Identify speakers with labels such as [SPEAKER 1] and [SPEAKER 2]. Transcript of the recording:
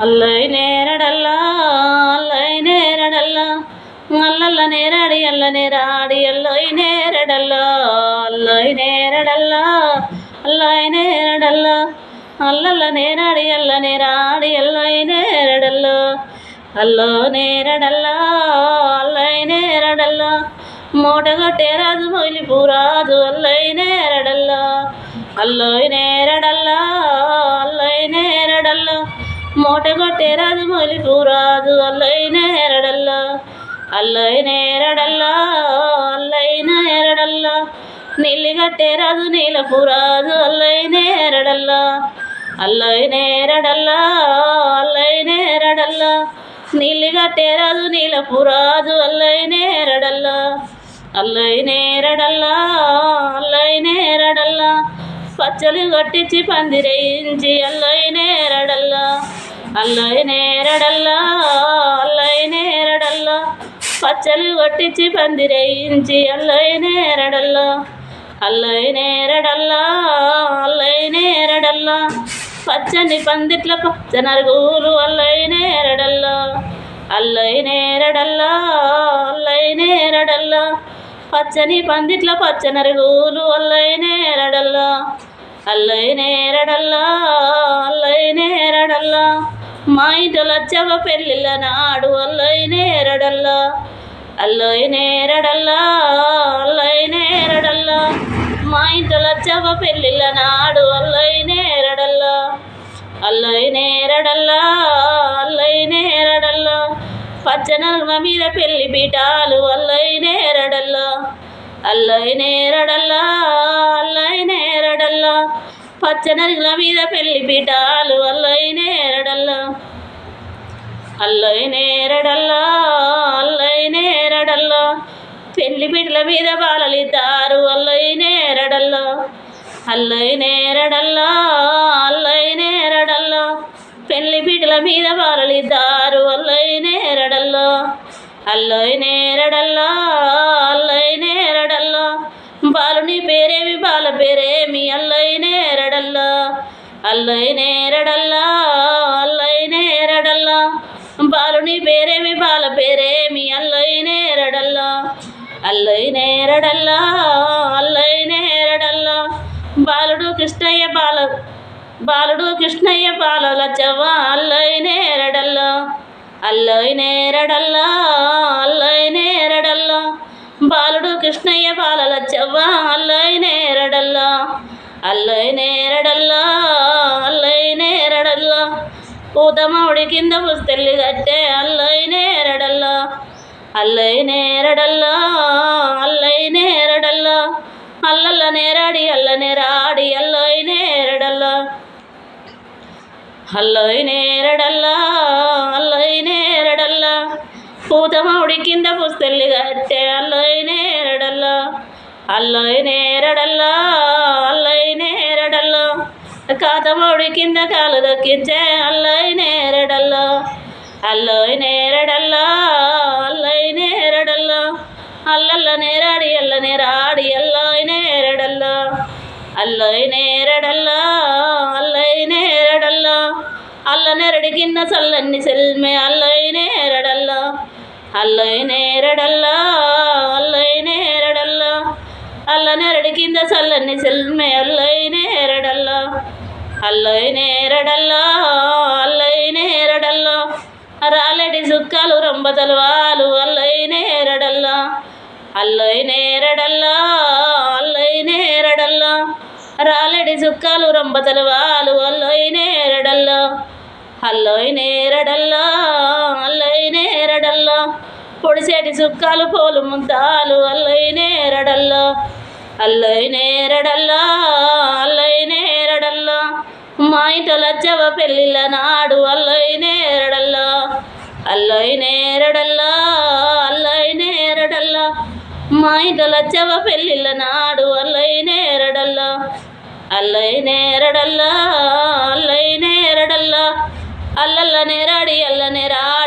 [SPEAKER 1] Allied నేరడల్లా అల్లై నేరడల్లా. అల్లల్ల నేరాడి అల్ల నేరాడి అల్లై నేరడల్లా అల్లై నేరడల్లా అల్లై నేరడల్లా. అల్లల్ల నేరాడి అల్ల నేరాడి అల్లై నేరడల్లా. అల్లో నేరడల్లా అల్లై నేరడల్లా. మూటగొట్టే రాజు మొయిలి పూరాజు అల్లై నేరడల్లా అల్లై నేరడల్లా. అల్లై నేరడల్లా మూటగొట్టే రాజు మొయిలి పూరాజు అల్లై నేరడల్లా అల్లై నేరడల్లా అల్లై నేరడల్లా నీళ్ళు కట్టే రాజు నీల పూరాజు అల్లై నేరడల్లా అల్లై నేరడల్లా అల్లై నేరడల్లా నీళ్ళు కట్టే రాజు నీల పూరాజు అల్లై నేరడల్లా అల్లై నేరడల్లా అల్లై నేరడల్లా పచ్చలు కొట్టించి పందిరేయించి అల్లై నేరడల్లా అల్లై నేరడల్లా అల్లై నేరడల్లా. పచ్చలు కొట్టించి పందిరేయించి అల్లై నేరడల్లా. అల్లై నేరడల్లా అల్లై నేరడల్లా. పచ్చని పందిట్ల పచ్చనరుగులు అల్లై నేరడల్లా. అల్లై నేరడల్లా అల్లై నేరడల్లా. పచ్చని పందిట్ల పచ్చనరుగులు అల్లై నేరడల్లా. అల్లై నేరడల్లా అల్లై నేరడల్లా. మా ఇంట్లో లచ్చవ పెళ్ళిళ్ళ నాడు అల్లై నేరడల్లా అల్లయినేరడల్లా నేరడల్లా మా ఇంట్లో లచ్చవ పెళ్ళిళ్ళ నాడు అల్లై నేరడల్లా అల్లై పచ్చనల్మ అల్లై మీద పెళ్ళి పీఠాలు అల్లై నేరడల్లా అల్లయినేరడల్లా నేరడల్లా మీద పెళ్ళి పీఠాలు అల్లై నేరడల్లా అల్లై నేరడల్లా అల్లై నేరడల్లా పెళ్ళి పీటల మీద బాలలిద్దారు అల్లై నేరడల్లా అల్లై నేరడల్లా అల్లై నేరడల్లా పెళ్ళి పీటల మీద బాలలిద్దారు అల్లై నేరడల్లా అల్లై నేరడల్లా అల్లై నేరడల్లా బాలుని పేరేమి బాల పేరేమి అల్ల నేరడల్లా అల్లై నేరడల్లా అల్లై నేరడల్లా. బాలుని పేరేమి బాల పేరేమి అల్లై నేరడల్లా. అల్లై నేరడల్లా అల్లై నేరడల్లా. బాలుడు కృష్ణయ్య బాల బాలుడు కృష్ణయ్య బాల లచ్చవ్వ అల్లై నేరడల్లా. అల్లై నేరడల్లా అల్లై నేరడల్లా. బాలుడు కృష్ణయ్య బాల లచ్చవ్వ అల్లై నేరడల్లా. అల్లై నేరడల్లా అల్లై నేరడల్లా. పూతమావిడి కింద పుస్తెల్లి కట్టే అల్లై నేరడల్లా. అల్లై నేరడల్లా అల్లై నేరడల్లా. అల్లల్ల నేరాడి అల్ల నేరాడి అల్లై నేరడల్లా. అల్లై నేరడల్లా అల్లై నేరడల్లా. పూతమావిడి కింద పుస్తెల్లి కట్టే అల్లై నేరడల్లా అల్లై నేరడల్లా. అల్లై నేరడల్లా కాతమౌడి కింద కాలు దక్కించే అల్లై నేరడల్లో అల్లై నేరడల్లో అల్లై నేరడల్లో అల్లల్ల నేరాడి అల్ల నేరాడి అల్లై నేరడల్లో అల్లై నేరడల్లో అల్లై నేరడల్లో అల్ల నెరడి కింద చల్లన్ని సెల్మె అల్లై నేరడల్లో అల్లై నేరడల్లో అల్లై నేరడల్లో అల్ల నెరడి కింద చల్లన్ని సెల్మె అల్లై నేరడల్లో. అల్లై నేరడల్లో అల్లై నేరడల్లో. రాలెడి సుక్కలు రొంబ రంబతలవాలు అల్లై నేరడల్లో. అల్లై నేరడల్లో అల్లై నేరడల్లో. రాలడి సుక్కలు రొంబ రంబతలవాలు అల్లై నేరడల్లో. అల్లై నేరడల్లో అల్లై నేరడల్లో. పొడిసేటి సుక్కలు పోలు ముంతాలు అల్లై నేరడల్లో. అల్లై నేరడల్లో మా ఇంట పెళ్ళిళ్ళ నాడు అల్లయి నేరడల్లా అల్లయి నేరడల్లా అల్లయి నేరడల్లా. మా ఇంట లచ్చవ పెళ్ళిళ్ళ నాడు అల్లయి నేరడల్లా అల్లయి నేరడల్లా అల్లయి నేరడల్లా. అల్లల్ల నేరాడి అల్ల నేరాడి